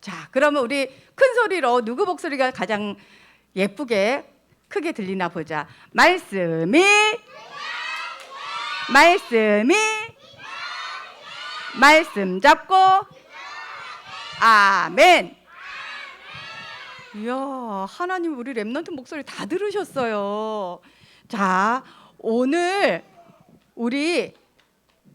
자, 그러면 우리 큰 소리로 누구 목소리가 가장 예쁘게 크게 들리나 보자. 말씀이 말씀이 말씀 잡고 아멘. 이야, 하나님 우리 랩런트 목소리 다 들으셨어요. 자, 오늘 우리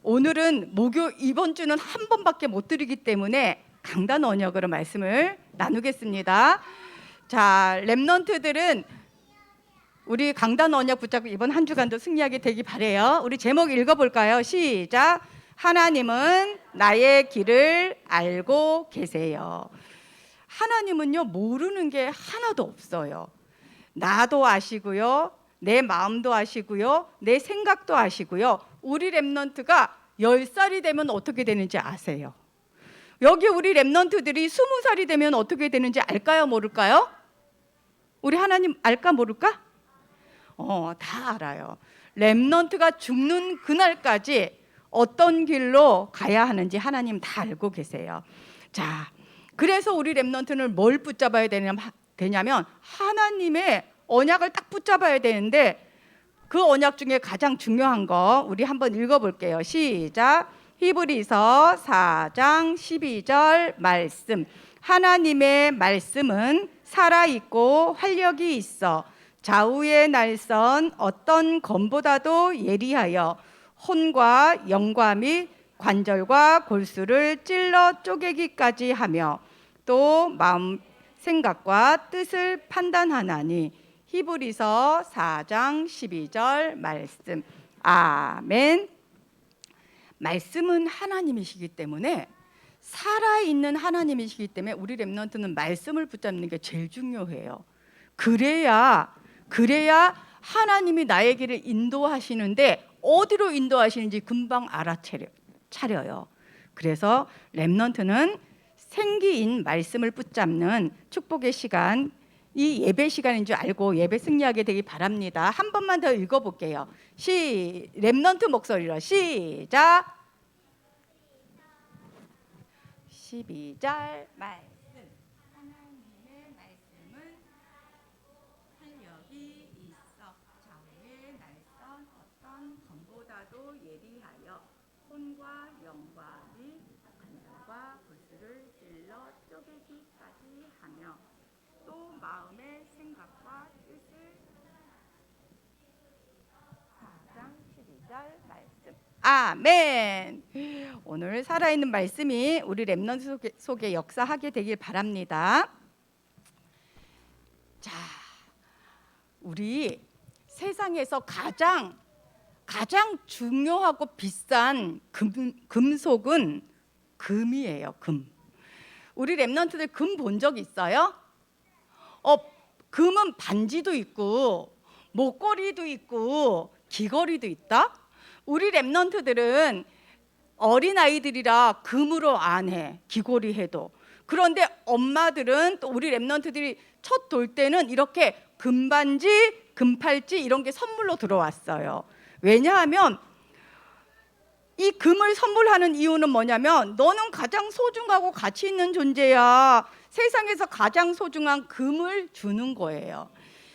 오늘은 목요 이번 주는 한 번밖에 못 드리기 때문에 강단 언역으로 말씀을 나누겠습니다. 자, 랩런트들은 우리 강단 언역 붙잡고 이번 한 주간도 승리하게 되기 바래요. 우리 제목 읽어볼까요? 시작. 하나님은 나의 길을 알고 계세요. 하나님은요 모르는 게 하나도 없어요. 나도 아시고요, 내 마음도 아시고요, 내 생각도 아시고요. 우리 랩런트가 열 살이 되면 어떻게 되는지 아세요? 여기 우리 랩런트들이 스무 살이 되면 어떻게 되는지 알까요, 모를까요? 우리 하나님 알까 모를까? 어, 다 알아요. 랩넌트가 죽는 그날까지 어떤 길로 가야 하는지 하나님 다 알고 계세요. 자, 그래서 우리 랩넌트는 뭘 붙잡아야 되냐면 하나님의 언약을 딱 붙잡아야 되는데 그 언약 중에 가장 중요한 거 우리 한번 읽어볼게요. 시작. 히브리서 4장 12절 말씀. 하나님의 말씀은 살아있고 활력이 있어 좌우의 날선 어떤 검보다도 예리하여 혼과 영과 및 관절과 골수를 찔러 쪼개기까지 하며 또 마음 생각과 뜻을 판단하나니 히브리서 4장 12절 말씀 아멘 말씀은 하나님이시기 때문에 살아 있는 하나님이시기 때문에 우리 랩런트는 말씀을 붙잡는 게 제일 중요해요 그래야 그래야 하나님이 나의 길을 인도하시는데 어디로 인도하시는지 금방 알아차려요. 그래서 렘넌트는 생기인 말씀을 붙잡는 축복의 시간, 이 예배 시간인 줄 알고 예배 승리하게 되기 바랍니다. 한 번만 더 읽어볼게요. 시 렘넌트 목소리로 시작. 12절 말씀. 하나님의 말씀은 활력이 있어 좌우의 날선 어떤 검보다도 예리하여 혼과 영과 및 관절과 골수를 찔러 쪼개기까지 하며 또 마음의 생각과 뜻을 4장 12절 말씀 아멘 오늘 살아있는 말씀이 우리 랩넌트 속에, 속에 역사하게 되길 바랍니다 자 우리 세상에서 가장 가장 중요하고 비싼 금, 금속은 금이에요. 금. 우리 랩런트들 금 본 적 있어요? 어, 금은 반지도 있고 목걸이도 있고 귀걸이도 있다. 우리 랩런트들은 어린 아이들이라 금으로 안 해. 귀걸이 해도. 그런데 엄마들은 또 우리 랩런트들이 첫 돌 때는 이렇게 금반지, 금팔찌 이런 게 선물로 들어왔어요. 왜냐하면 이 금을 선물하는 이유는 뭐냐면 너는 가장 소중하고 가치 있는 존재야. 세상에서 가장 소중한 금을 주는 거예요.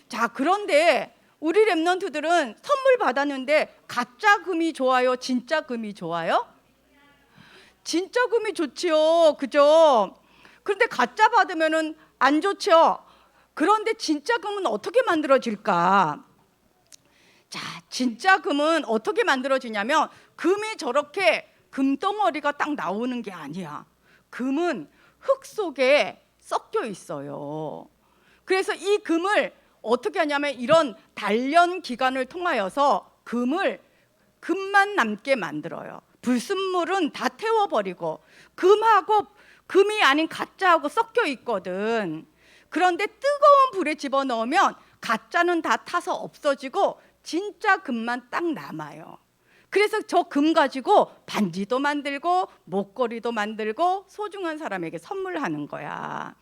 자, 그런데 우리 랩런트들은 선물 받았는데 가짜 금이 좋아요? 진짜 금이 좋아요? 진짜 금이 좋지요. 그죠? 그런데 가짜 받으면은 안 좋죠. 그런데 진짜 금은 어떻게 만들어질까? 자, 진짜 금은 어떻게 만들어지냐면 금이 저렇게 금덩어리가 딱 나오는 게 아니야. 금은 흙 속에 섞여 있어요. 그래서 이 금을 어떻게 하냐면 이런 단련 기간을 통하여서 금을 금만 남게 만들어요. 불순물은 다 태워버리고 금하고 금이 아닌 가짜하고 섞여 있거든. 그런데 뜨거운 불에 집어넣으면 가짜는 다 타서 없어지고 진짜 금만 딱 남아요. 그래서 저 금 가지고 반지도 만들고 목걸이도 만들고 소중한 사람에게 선물하는 거야.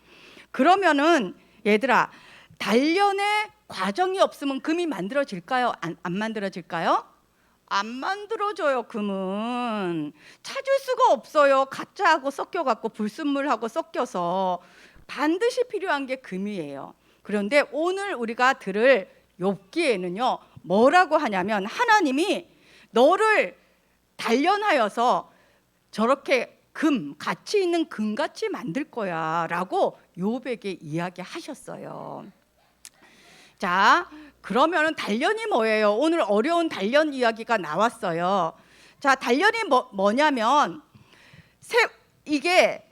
그러면은 얘들아 단련의 과정이 없으면 금이 만들어질까요? 안, 안 만들어질까요? 안 만들어져요 금은 찾을 수가 없어요 가짜하고 섞여갖고 불순물하고 섞여서 반드시 필요한 게 금이에요 그런데 오늘 우리가 들을 욥기에는요 뭐라고 하냐면 하나님이 너를 단련하여서 저렇게 금 가치 있는 금같이 만들 거야라고 욥에게 이야기하셨어요. 자, 그러면은 단련이 뭐예요? 오늘 어려운 단련 이야기가 나왔어요. 자, 단련이 뭐, 뭐냐면 새, 이게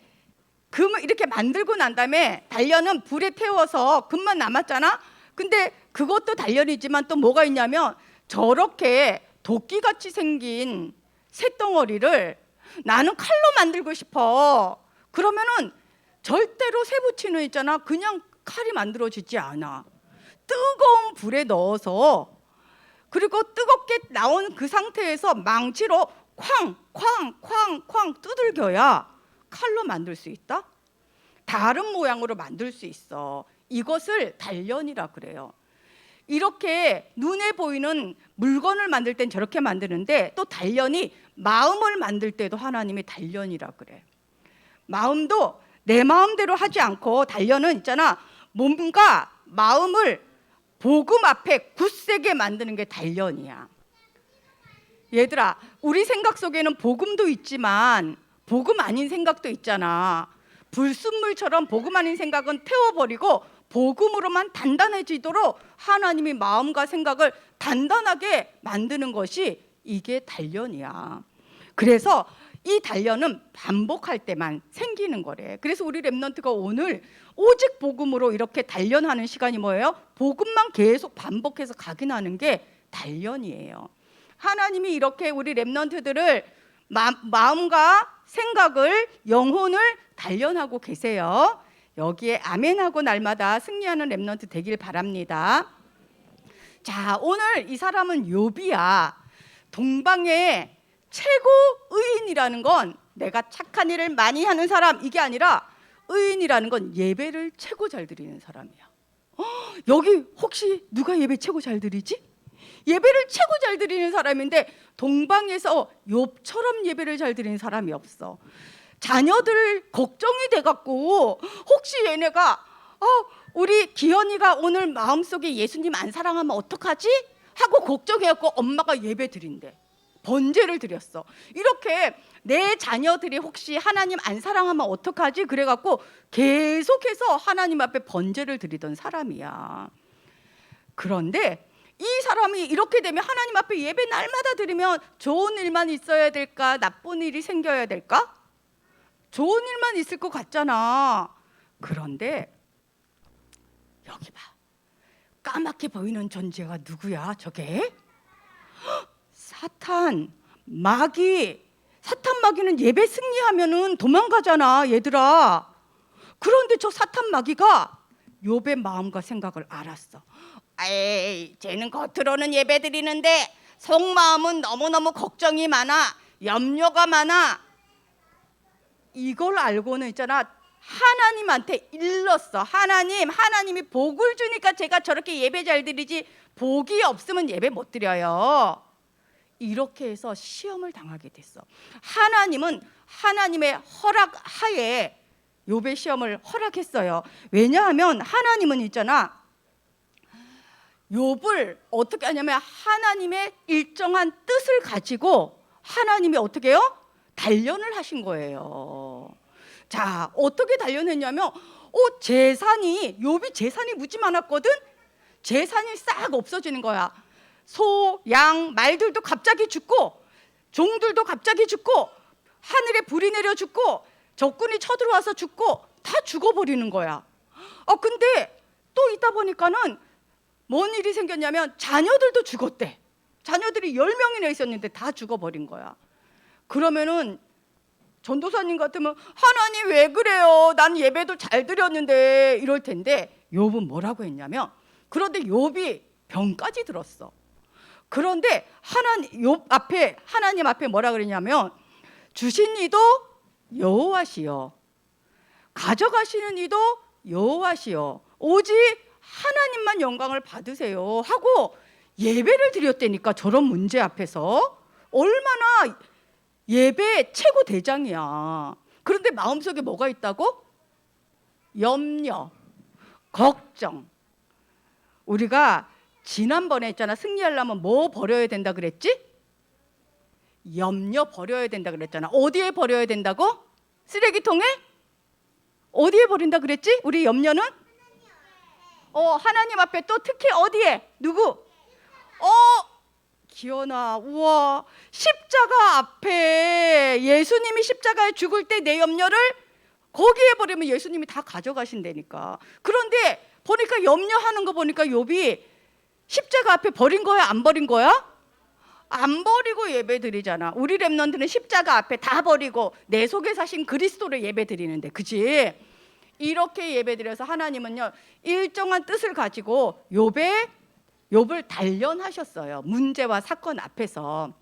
금을 이렇게 만들고 난 다음에 단련은 불에 태워서 금만 남았잖아. 근데 그것도 단련이지만 또 뭐가 있냐면 저렇게 도끼같이 생긴 쇳덩어리를 나는 칼로 만들고 싶어. 그러면은 절대로 쇠 붙이는 있잖아. 그냥 칼이 만들어지지 않아. 뜨거운 불에 넣어서 그리고 뜨겁게 나온 그 상태에서 망치로 쾅 쾅 쾅 쾅 두들겨야 칼로 만들 수 있다. 다른 모양으로 만들 수 있어. 이것을 단련이라 그래요. 이렇게 눈에 보이는 물건을 만들 땐 저렇게 만드는데 또 단련이 마음을 만들 때도 하나님이 단련이라 그래. 마음도 내 마음대로 하지 않고 단련은 있잖아. 뭔가 마음을 복음 앞에 굳세게 만드는 게 단련이야. 얘들아, 우리 생각 속에는 복음도 있지만 복음 아닌 생각도 있잖아. 불순물처럼 복음 아닌 생각은 태워버리고 복음으로만 단단해지도록 하나님이 마음과 생각을 단단하게 만드는 것이 이게 단련이야. 그래서 이 단련은 반복할 때만 생기는 거래. 그래서 우리 랩런트가 오늘 오직 복음으로 이렇게 단련하는 시간이 뭐예요? 복음만 계속 반복해서 각인하는 게 단련이에요. 하나님이 이렇게 우리 랩런트들을 마, 마음과 생각을 영혼을 단련하고 계세요. 여기에 아멘하고 날마다 승리하는 랩런트 되길 바랍니다. 자, 오늘 이 사람은 요비야. 동방의 최고 의인이라는 건 내가 착한 일을 많이 하는 사람 이게 아니라 의인이라는 건 예배를 최고 잘 드리는 사람이야. 어, 여기 혹시 누가 예배 최고 잘 드리지? 예배를 최고 잘 드리는 사람인데 동방에서 욥처럼 예배를 잘 드리는 사람이 없어. 자녀들 걱정이 돼 갖고 혹시 얘네가 어, 우리 기현이가 오늘 마음속에 예수님 안 사랑하면 어떡하지? 하고 걱정해 갖고 엄마가 예배 드린대. 번제를 드렸어. 이렇게 내 자녀들이 혹시 하나님 안 사랑하면 어떡하지? 그래 갖고 계속해서 하나님 앞에 번제를 드리던 사람이야. 그런데 이 사람이 이렇게 되면 하나님 앞에 예배 날마다 드리면 좋은 일만 있어야 될까? 나쁜 일이 생겨야 될까? 좋은 일만 있을 것 같잖아. 그런데 여기 봐. 까맣게 보이는 존재가 누구야? 저게? 헉, 사탄, 마귀. 사탄 마귀는 예배 승리하면은 도망가잖아, 얘들아. 그런데 저 사탄 마귀가 욥의 마음과 생각을 알았어. 에이, 쟤는 겉으로는 예배 드리는데 속마음은 너무너무 걱정이 많아. 염려가 많아. 이걸 알고는 있잖아. 하나님한테 일렀어. 하나님, 하나님이 복을 주니까 제가 저렇게 예배 잘 드리지 복이 없으면 예배 못 드려요. 이렇게 해서 시험을 당하게 됐어. 하나님은 하나님의 허락 하에 욥의 시험을 허락했어요. 왜냐하면 하나님은 있잖아. 욥을 어떻게 하냐면 하나님의 일정한 뜻을 가지고 하나님이 어떻게 해요? 단련을 하신 거예요. 자, 어떻게 단련했냐면 어, 재산이 욥이 재산이 무지 많았거든. 재산이 싹 없어지는 거야. 소, 양, 말들도 갑자기 죽고 종들도 갑자기 죽고 하늘에 불이 내려 죽고 적군이 쳐들어와서 죽고 다 죽어버리는 거야. 어 근데 또 있다 보니까는 뭔 일이 생겼냐면 자녀들도 죽었대. 자녀들이 열 명이나 있었는데 다 죽어버린 거야. 그러면은 전도사님 같으면 하나님 왜 그래요? 난 예배도 잘 드렸는데 이럴 텐데 욥은 뭐라고 했냐면 그런데 욥이 병까지 들었어. 그런데 하나님 욥 앞에 하나님 앞에 뭐라 그랬냐면 주신 이도 여호와시요 가져가시는 이도 여호와시요 오직 하나님만 영광을 받으세요 하고 예배를 드렸다니까 저런 문제 앞에서 얼마나 예배 최고 대장이야. 그런데 마음속에 뭐가 있다고? 염려, 걱정. 우리가 지난번에 했잖아. 승리하려면 뭐 버려야 된다 그랬지? 염려 버려야 된다 그랬잖아. 어디에 버려야 된다고? 쓰레기통에? 어디에 버린다 그랬지? 우리 염려는? 어, 하나님 앞에 또 특히 어디에? 누구? 어, 기현아, 우와, 십자가 앞에 예수님이 십자가에 죽을 때 내 염려를 거기에 버리면 예수님이 다 가져가신다니까. 그런데 보니까 염려하는 거 보니까 욥이 십자가 앞에 버린 거야, 안 버린 거야? 안 버리고 예배 드리잖아. 우리 랩런트는 십자가 앞에 다 버리고 내 속에 사신 그리스도를 예배 드리는데, 그지? 이렇게 예배 드려서 하나님은요 일정한 뜻을 가지고 욥의 욥을 단련하셨어요. 문제와 사건 앞에서.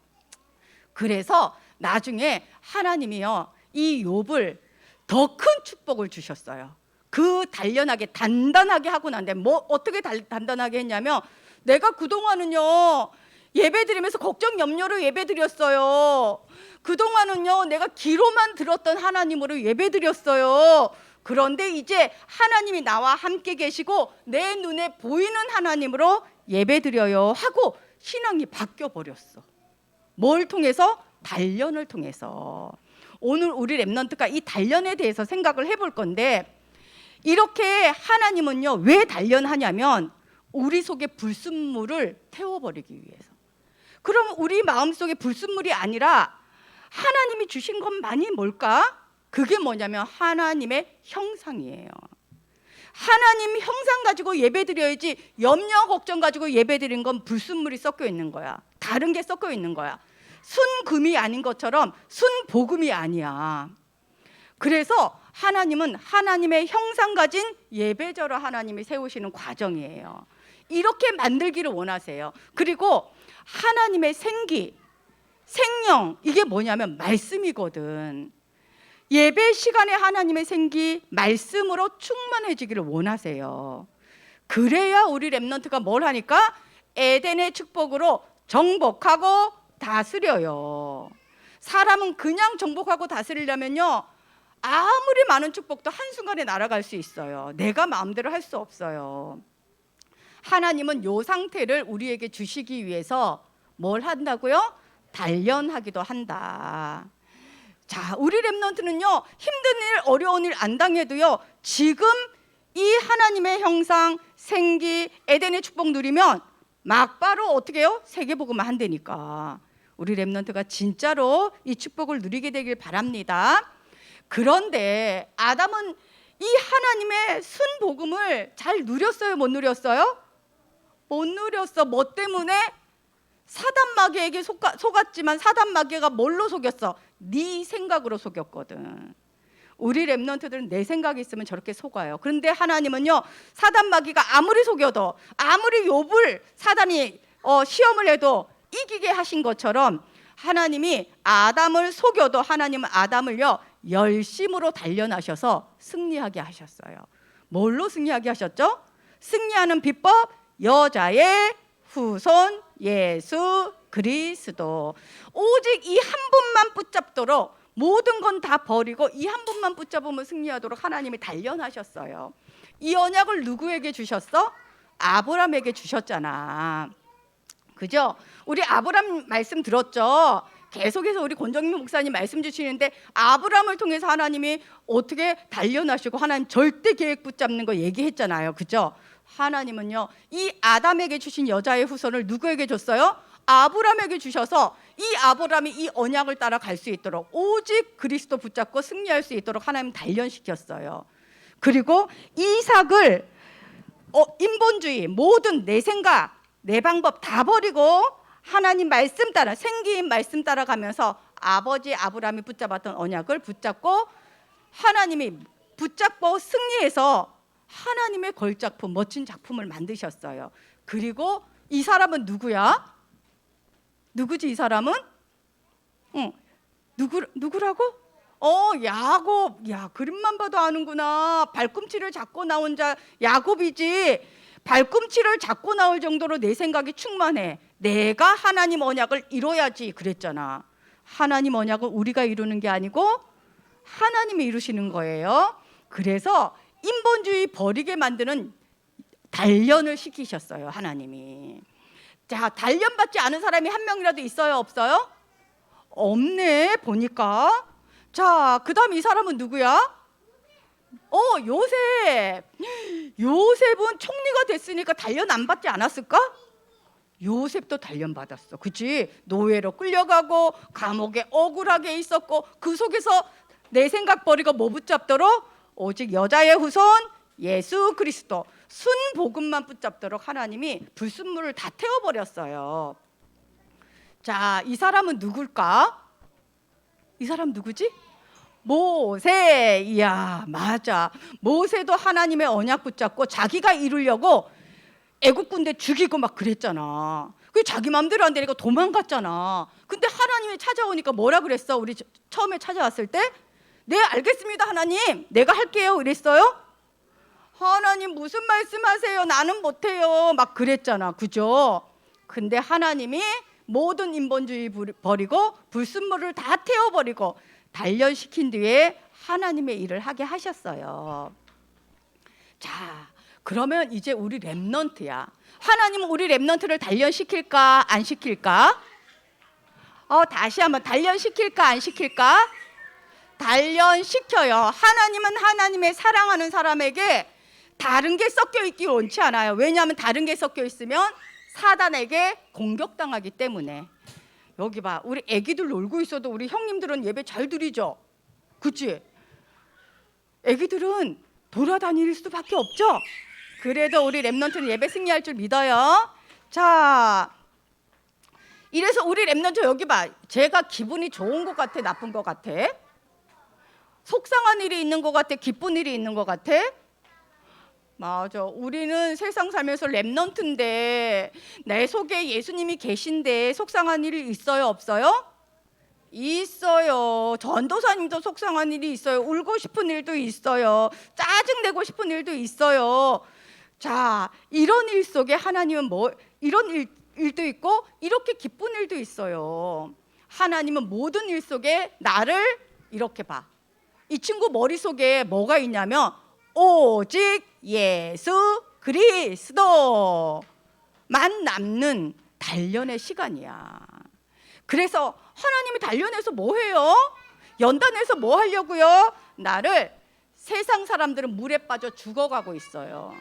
그래서 나중에 하나님이요 이 욥을 더 큰 축복을 주셨어요. 그 단련하게 단단하게 하고 난데 뭐 어떻게 단, 단단하게 했냐면 내가 그동안은요 예배 드리면서 걱정 염려로 예배 드렸어요. 그동안은요 내가 귀로만 들었던 하나님으로 예배 드렸어요. 그런데 이제 하나님이 나와 함께 계시고 내 눈에 보이는 하나님으로 예배 드려요 하고 신앙이 바뀌어 버렸어. 뭘 통해서? 단련을 통해서. 오늘 우리 랩런트가 이 단련에 대해서 생각을 해볼 건데 이렇게 하나님은요 왜 단련하냐면 우리 속에 불순물을 태워버리기 위해서. 그럼 우리 마음 속에 불순물이 아니라 하나님이 주신 것만이 뭘까? 그게 뭐냐면 하나님의 형상이에요. 하나님 형상 가지고 예배 드려야지 염려 걱정 가지고 예배 드린 건 불순물이 섞여 있는 거야. 다른 게 섞여 있는 거야. 순금이 아닌 것처럼 순복음이 아니야. 그래서 하나님은 하나님의 형상 가진 예배자로 하나님이 세우시는 과정이에요. 이렇게 만들기를 원하세요. 그리고 하나님의 생기, 생명 이게 뭐냐면 말씀이거든. 예배 시간에 하나님의 생기 말씀으로 충만해지기를 원하세요. 그래야 우리 랩런트가 뭘 하니까 에덴의 축복으로 정복하고 다스려요. 사람은 그냥 정복하고 다스리려면요. 아무리 많은 축복도 한순간에 날아갈 수 있어요. 내가 마음대로 할 수 없어요. 하나님은 요 상태를 우리에게 주시기 위해서 뭘 한다고요? 단련하기도 한다. 자, 우리 랩런트는요, 힘든 일, 어려운 일 안 당해도요, 지금 이 하나님의 형상, 생기, 에덴의 축복 누리면 막바로 어떻게 해요? 세계복음을 한다니까. 우리 랩런트가 진짜로 이 축복을 누리게 되길 바랍니다. 그런데 아담은 이 하나님의 순복음을 잘 누렸어요? 못 누렸어요? 못 누렸어. 뭐 때문에? 사단 마귀에게 속았지만 사단 마귀가 뭘로 속였어? 네 생각으로 속였거든. 우리 랩런트들은 내 생각이 있으면 저렇게 속아요. 그런데 하나님은요 사단 마귀가 아무리 속여도 아무리 욥을 사단이 어, 시험을 해도 이기게 하신 것처럼 하나님이 아담을 속여도 하나님은 아담을요 열심으로 단련하셔서 승리하게 하셨어요. 뭘로 승리하게 하셨죠? 승리하는 비법 여자의 후손 예수 그리스도 오직 이 한 붙잡도록 모든 건 다 버리고 이 한 분만 붙잡으면 승리하도록 하나님이 단련하셨어요. 이 언약을 누구에게 주셨어? 아브람에게 주셨잖아. 그죠? 우리 아브람 말씀 들었죠? 계속해서 우리 권정민 목사님 말씀 주시는데 아브람을 통해서 하나님이 어떻게 단련하시고 하나님 절대 계획 붙잡는 거 얘기했잖아요. 그죠? 하나님은요. 이 아담에게 주신 여자의 후손을 누구에게 줬어요? 아브람에게 주셔서 이 아브람이 이 언약을 따라 갈 수 있도록 오직 그리스도 붙잡고 승리할 수 있도록 하나님 단련시켰어요. 그리고 이삭을 어, 인본주의 모든 내 생각 내 방법 다 버리고 하나님 말씀 따라 생기인 말씀 따라가면서 아버지 아브라함이 붙잡았던 언약을 붙잡고 하나님이 붙잡고 승리해서 하나님의 걸작품 멋진 작품을 만드셨어요. 그리고 이 사람은 누구야? 누구지 이 사람은? 응. 누구 누구라고? 어 야곱. 야 그림만 봐도 아는구나. 발꿈치를 잡고 나온 자 야곱이지. 발꿈치를 잡고 나올 정도로 내 생각이 충만해. 내가 하나님 언약을 이뤄야지 그랬잖아. 하나님 언약은 우리가 이루는 게 아니고 하나님이 이루시는 거예요. 그래서 인본주의 버리게 만드는 단련을 시키셨어요, 하나님이. 자, 단련 받지 않은 사람이 한 명이라도 있어요, 없어요? 없네, 보니까. 자, 그 다음 이 사람은 누구야? 어, 요셉. 요셉은 총리가 됐으니까 단련 안 받지 않았을까? 요셉도 단련 받았어. 그치? 노예로 끌려가고 감옥에 억울하게 있었고 그 속에서 내 생각 버리고 뭐 붙잡도록 오직 여자의 후손 예수 그리스도 순 복음만 붙잡도록 하나님이 불순물을 다 태워 버렸어요. 자, 이 사람은 누굴까? 이 사람 누구지? 모세. 이야, 맞아. 모세도 하나님의 언약 붙잡고 자기가 이루려고 애국 군대 죽이고 막 그랬잖아. 그 자기 마음대로 안 되니까 도망갔잖아. 근데 하나님이 찾아오니까 뭐라 그랬어? 우리 저- 처음에 찾아왔을 때? 네, 알겠습니다, 하나님. 내가 할게요. 이랬어요? 하나님 무슨 말씀하세요? 나는 못해요. 막 그랬잖아. 그죠? 근데 하나님이 모든 인본주의 부- 버리고 불순물을 다 태워버리고 단련시킨 뒤에 하나님의 일을 하게 하셨어요. 자, 그러면 이제 우리 랩넌트야. 하나님은 우리 랩넌트를 단련시킬까 안 시킬까? 어, 다시 한번 단련시킬까 안 시킬까? 단련시켜요. 하나님은 하나님의 사랑하는 사람에게 다른 게 섞여 있기 원치 않아요. 왜냐하면 다른 게 섞여 있으면 사단에게 공격당하기 때문에. 여기 봐. 우리 애기들 놀고 있어도 우리 형님들은 예배 잘 드리죠. 그치? 애기들은 돌아다닐 수밖에 없죠. 그래도 우리 랩런트는 예배 승리할 줄 믿어요. 자, 이래서 우리 랩런트 여기 봐. 제가 기분이 좋은 것 같아, 나쁜 것 같아? 속상한 일이 있는 것 같아, 기쁜 일이 있는 것 같아? 맞아. 우리는 세상 살면서 랩넌트인데 내 속에 예수님이 계신데 속상한 일이 있어요, 없어요? 있어요. 전도사님도 속상한 일이 있어요. 울고 싶은 일도 있어요. 짜증 내고 싶은 일도 있어요. 자, 이런 일 속에 하나님은 뭐 이런 일, 일도 있고 이렇게 기쁜 일도 있어요. 하나님은 모든 일 속에 나를 이렇게 봐. 이 친구 머릿속에 뭐가 있냐면 오직 예수 그리스도만 남는 단련의 시간이야. 그래서 하나님이 단련해서 뭐 해요? 연단해서 뭐 하려고요? 나를 세상 사람들은 물에 빠져 죽어가고 있어요.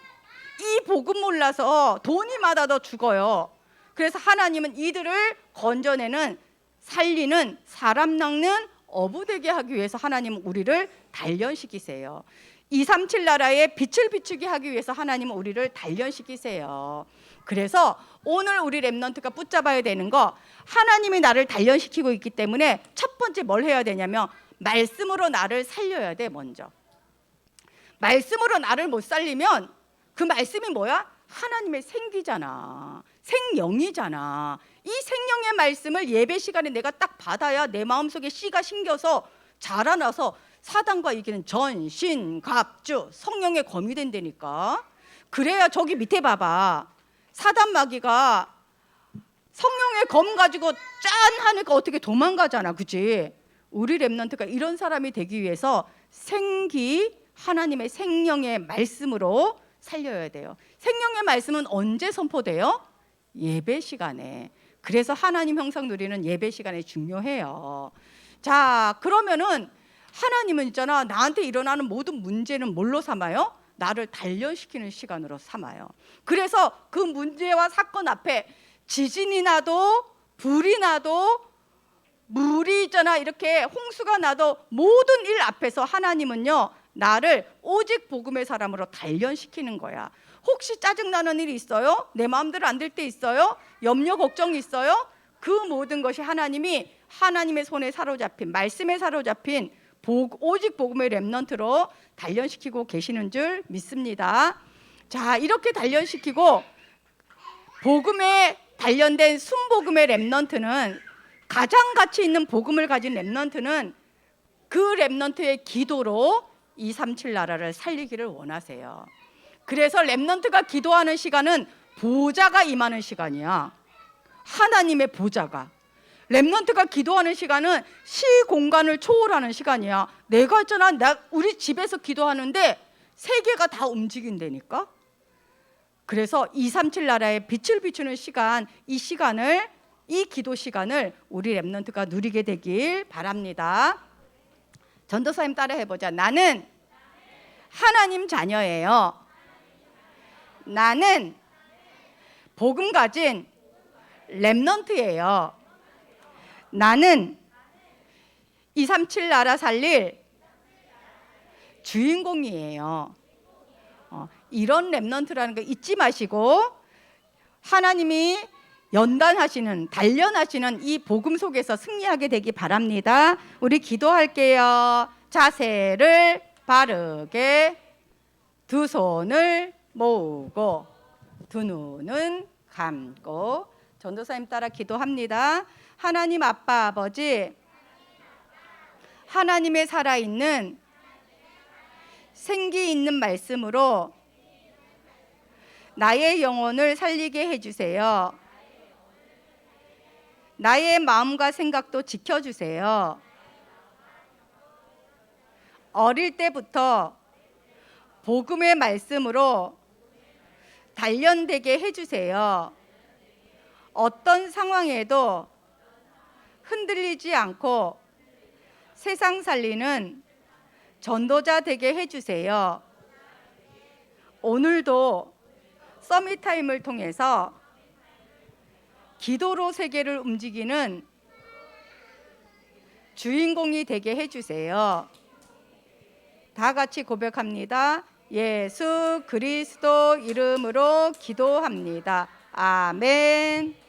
이 복음 몰라서 돈이 많아도 죽어요. 그래서 하나님은 이들을 건져내는 살리는 사람 낚는 어부되게 하기 위해서 하나님은 우리를 단련시키세요. 237 나라에 빛을 비추게 하기 위해서 하나님은 우리를 단련시키세요. 그래서 오늘 우리 랩넌트가 붙잡아야 되는 거 하나님이 나를 단련시키고 있기 때문에 첫 번째 뭘 해야 되냐면 말씀으로 나를 살려야 돼 먼저. 말씀으로 나를 못 살리면 그 말씀이 뭐야? 하나님의 생기잖아. 생명이잖아. 이 생명의 말씀을 예배 시간에 내가 딱 받아야 내 마음속에 씨가 심겨서 자라나서 사단과 이기는 전신 갑주 성령의 검이 된다니까. 그래야 저기 밑에 봐봐. 사단 마귀가 성령의 검 가지고 짠 하니까 어떻게 도망가잖아. 그지? 우리 랩런트가 이런 사람이 되기 위해서 생기 하나님의 생명의 말씀으로 살려야 돼요. 생명의 말씀은 언제 선포돼요? 예배 시간에. 그래서 하나님 형상 누리는 예배 시간에 중요해요. 자, 그러면은 하나님은 있잖아. 나한테 일어나는 모든 문제는 뭘로 삼아요? 나를 단련시키는 시간으로 삼아요. 그래서 그 문제와 사건 앞에 지진이 나도 불이 나도 물이 있잖아 이렇게 홍수가 나도 모든 일 앞에서 하나님은요 나를 오직 복음의 사람으로 단련시키는 거야. 혹시 짜증 나는 일이 있어요? 내 마음대로 안 될 때 있어요? 염려 걱정 있어요? 그 모든 것이 하나님이 하나님의 손에 사로잡힌 말씀에 사로잡힌 복, 오직 복음의 렘넌트로 단련시키고 계시는 줄 믿습니다. 자 이렇게 단련시키고 복음에 단련된 순복음의 렘넌트는 가장 가치 있는 복음을 가진 렘넌트는 그 렘넌트의 기도로 237 나라를 살리기를 원하세요. 그래서 렘넌트가 기도하는 시간은 보좌가 임하는 시간이야. 하나님의 보좌가. 렘넌트가 기도하는 시간은 시 공간을 초월하는 시간이야. 내가 있잖아. 나 우리 집에서 기도하는데 세계가 다 움직인다니까. 그래서 237 나라에 빛을 비추는 시간, 이 시간을 이 기도 시간을 우리 렘넌트가 누리게 되길 바랍니다. 전도사님 따라 해 보자. 나는 하나님 자녀예요. 나는 복음 가진 렘넌트예요. 나는 237 나라 살릴 주인공이에요. 어, 이런 렘넌트라는 거 잊지 마시고 하나님이 연단하시는 단련하시는 이 복음 속에서 승리하게 되기 바랍니다. 우리 기도할게요. 자세를 바르게 두 손을 모으고 두 눈은 감고 전도사님 따라 기도합니다. 하나님 아빠 아버지 하나님의 살아있는 생기 있는 말씀으로 나의 영혼을 살리게 해주세요. 나의 마음과 생각도 지켜주세요. 어릴 때부터 복음의 말씀으로 단련되게 해주세요. 어떤 상황에도 흔들리지 않고 세상 살리는 전도자 되게 해주세요. 오늘도 서밋타임을 통해서 기도로 세계를 움직이는 주인공이 되게 해주세요. 다 같이 고백합니다. 예수 그리스도 이름으로 기도합니다. 아멘.